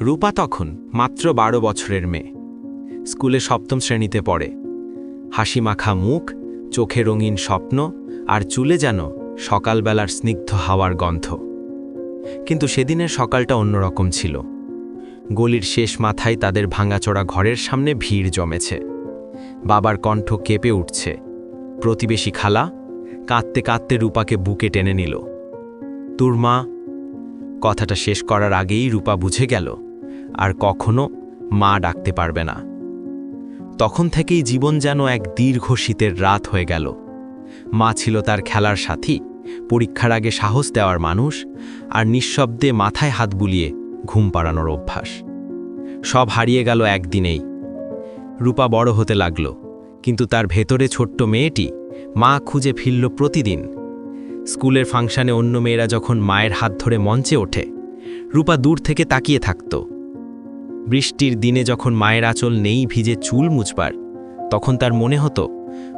রূপা তখন মাত্র বারো বছরের মেয়ে। স্কুলে সপ্তম শ্রেণীতে পড়ে। হাসি মাখা মুখ, চোখে রঙিন স্বপ্ন আর চুলে যেন সকালবেলার স্নিগ্ধ হাওয়ার গন্ধ। কিন্তু সেদিনের সকালটা অন্যরকম ছিল। গলির শেষ মাথায় তাদের ভাঙাচোরা ঘরের সামনে ভিড় জমেছে। বাবার কণ্ঠ কেঁপে উঠছে। প্রতিবেশী খালা কাঁদতে কাঁদতে রূপাকে বুকে টেনে নিল। তোর মা? কথাটা শেষ করার আগেই রূপা বুঝে গেল আর কখনো মা ডাকতে পারবে না। তখন থেকেই জীবন যেন এক দীর্ঘ শীতের রাত হয়ে গেল। মা ছিল তার খেলার সাথী, পরীক্ষার আগে সাহস দেওয়ার মানুষ আর নিঃশব্দে মাথায় হাত বুলিয়ে ঘুম পাড়ানোর অভ্যাস। সব হারিয়ে গেল একদিনেই। রূপা বড় হতে লাগল, কিন্তু তার ভেতরে ছোট্ট মেয়েটি মা খুঁজে ফিরল প্রতিদিন। স্কুলের ফাংশনে অন্য মেয়েরা যখন মায়ের হাত ধরে মঞ্চে ওঠে, রূপা দূর থেকে তাকিয়ে থাকত। বৃষ্টির দিনে যখন মায়ের আঁচল নেই ভিজে চুল মুছবার, তখন তার মনে হতো,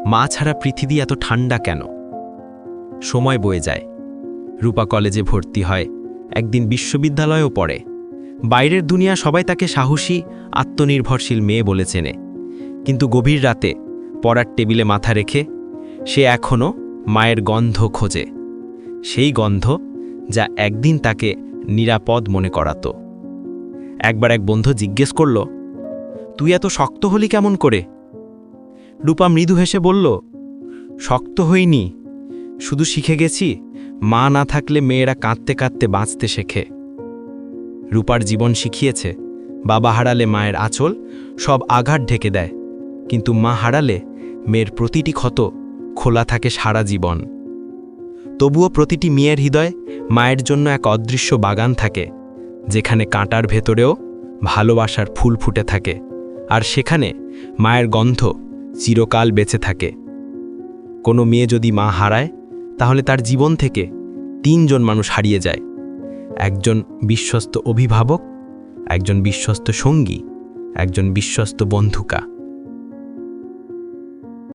মা ছাড়া পৃথিবী এত ঠান্ডা কেন? সময় বয়ে যায়। রূপা কলেজে ভর্তি হয়, একদিন বিশ্ববিদ্যালয়েও পড়ে। বাইরের দুনিয়া সবাই তাকে সাহসী, আত্মনির্ভরশীল মেয়ে বলে চেনে। কিন্তু গভীর রাতে পড়ার টেবিলে মাথা রেখে সে এখনও মায়ের গন্ধ খোঁজে। সেই গন্ধ যা একদিন তাকে নিরাপদ মনে করাতো। একবার এক বন্ধু জিজ্ঞেস করল, তুই এত শক্ত হলি কেমন করে? রূপা মৃদু হেসে বলল, শক্ত হইনি, শুধু শিখে গেছি মা না থাকলে মেয়েরা কাঁদতে কাঁদতে বাঁচতে শেখে। রূপার জীবন শিখিয়েছে, বাবা হারালে মায়ের আঁচল, সব আঘাত ঢেকে দেয়, কিন্তু মা হারালে মেয়ের প্রতিটি ক্ষত খোলা থাকে সারা জীবন। তবুও প্রতিটি মেয়ের হৃদয় মায়ের জন্য এক অদৃশ্য বাগান থাকে। যেখানে কাঁটার ভেতরেও ভালোবাসার ফুল ফুটে থাকে, আর সেখানে মায়ের গন্ধ চিরকাল বেঁচে থাকে। কোনো মেয়ে যদি মা হারায়, তাহলে তার জীবন থেকে তিনজন মানুষ হারিয়ে যায়। একজন বিশ্বস্ত অভিভাবক, একজন বিশ্বস্ত সঙ্গী, একজন বিশ্বস্ত বন্ধুকা।